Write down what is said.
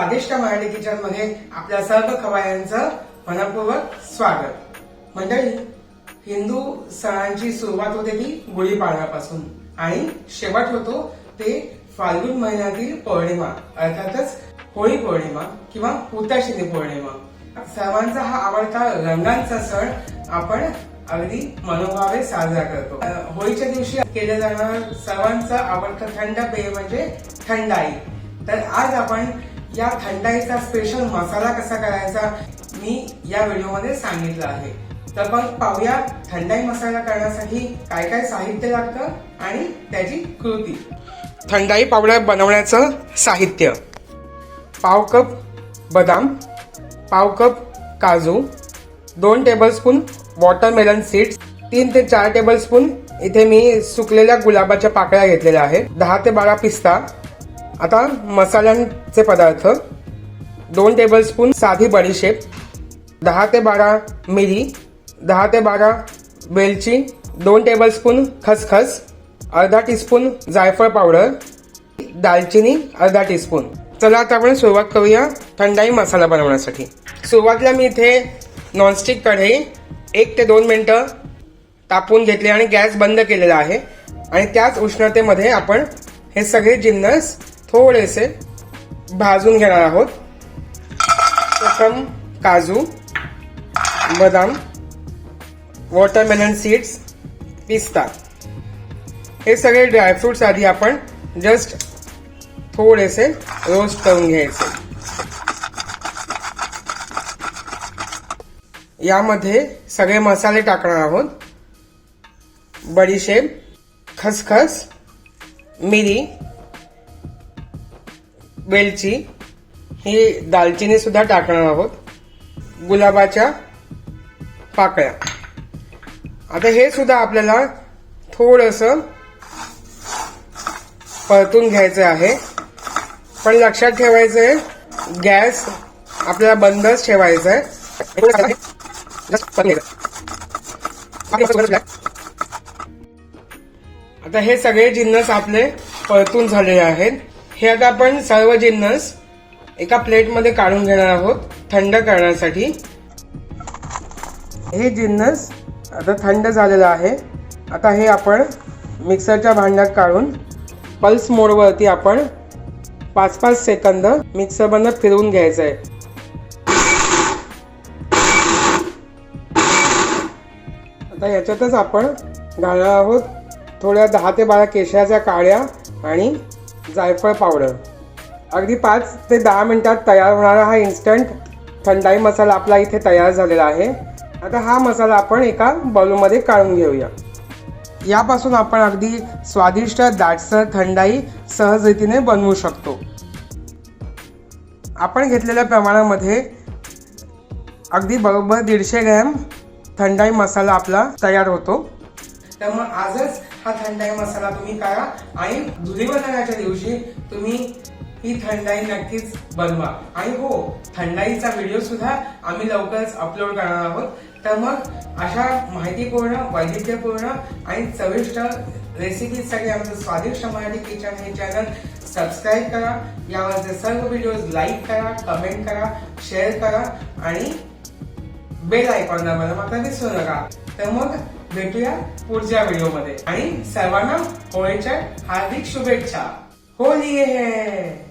मराठी किचनमध्ये आपल्या सर्व खवायांचं मनपूर्वक स्वागत. मंडळी हिंदू सणांची सुरुवात होते ती गुढीपाडव्यापासून आणि शेवट होतो ते फाल्गुन महिन्यातील पौर्णिमा अर्थातच होळी पौर्णिमा किंवा हुताशिनी पौर्णिमा. सर्वांचा हा आवडता रंगांचा सण आपण अगदी मनोभावे साजरा करतो. होळीच्या दिवशी केलं जाणार सर्वांचा आवडतं थंड पेय म्हणजे थंडाई. तर आज आपण या थंडाईचा स्पेशल मसाला कसा करायचा मी या व्हिडिओमध्ये सांगितलं आहे. तर मग पाहूया थंडाई मसाला करण्यासाठी काय काय साहित्य लागतं आणि त्याची कृती. थंडाई पावडर बनवण्याचं साहित्य. पाव कप बदाम पाव कप काजू दोन टेबलस्पून वॉटरमेलन सीड्स तीन ते चार टेबलस्पून इथे मी सुकलेल्या गुलाबाच्या पाकळ्या घेतलेल्या आहेत. दहा ते बारा पिस्ता आता मसाल्यांचे पदार्थ. दोन टेबलस्पून साधी बडीशेप दहा ते बारा मिरी. दहा ते बारा वेलची. दोन टेबलस्पून खसखस. अर्धा टीस्पून जायफळ पावडर. दालचिनी अर्धा टीस्पून चला आता आपण सुरुवात करूया थंडाई मसाला बनवण्यासाठी. सुरुवातीला मी इथे नॉनस्टिक कढई एक ते दोन मिनटं तापून घेतले आणि गॅस बंद केलेला आहे. आणि त्याच उष्णतेमध्ये आपण हे सगळे जिन्नस थोडेसे भाजून घेणार आहोत. प्रथम काजू बदाम वॉटरमेलन सीड्स पिस्ता. हे सगळे ड्रायफ्रुट्स आधी आपण जस्ट थोडेसे रोस्ट करून घ्यायचे. यामध्ये सगळे मसाले टाकणार आहोत. बडीशेप खसखस मिरी वेलची ही दालचिनी सुद्धा टाकणार आहोत. गुलाबाच्या पाकळ्या. आता हे सुद्धा आपल्याला थोडस परतून घ्यायचं आहे. पण लक्षात ठेवायचं आहे गॅस आपल्याला बंदच ठेवायचा आहे. आता हे सगळे जिन्नस आपले परतून झालेले आहेत. हे आता आपण सर्व जिन्नस एका प्लेटमध्ये काढून घेणार आहोत थंड करण्यासाठी. हे जिन्नस आता थंड झालेलं आहे. आता हे आपण मिक्सरच्या भांड्यात काढून पल्स मोडवरती आपण पाच पाच सेकंद मिक्सर बंद फिरवून घ्यायचं आहे. आता याच्यातच आपण घालणार आहोत थोड्या दहा ते बारा केशाच्या काळ्या आणि जायफळ पावडर अगदी पाच ते दहा मिनटात तयार होणारा हा इन्स्टंट थंडाई मसाला आपला इथे तयार झालेला आहे. आता हा मसाला आपण एका बाउलमध्ये काढून घेऊया. यापासून आपण अगदी स्वादिष्ट दाटसर थंडाई सहजरीतीने बनवू शकतो. आपण घेतलेल्या प्रमाणामध्ये अगदी बरोबर दीडशे ग्रॅम थंडाई मसाला आपला तयार होतो. तर मग आजच हा थंडाई मसाला तुम्ही करा आणि धुलीवंदनाच्या दिवशी तुम्ही ही थंडाई नक्कीच बनवा. आणि हो थंडाईचा व्हिडिओ सुद्धा आम्ही लवकरच अपलोड करणार आहोत. तर मग अशा माहितीपूर्ण वैविध्यपूर्ण आणि चविष्ट रेसिपीजसाठी आमचं स्वादिष्ट मराठी किचन हे चॅनल सबस्क्राईब करा. यावरचे सर्व व्हिडिओज लाईक करा कमेंट करा शेअर करा आणि बेल आयकॉन दाबायला मात्र विसरू नका. तर मग भेटूया पुढच्या व्हिडिओमध्ये. आणि सर्वांना होळीच्या हार्दिक शुभेच्छा. होली है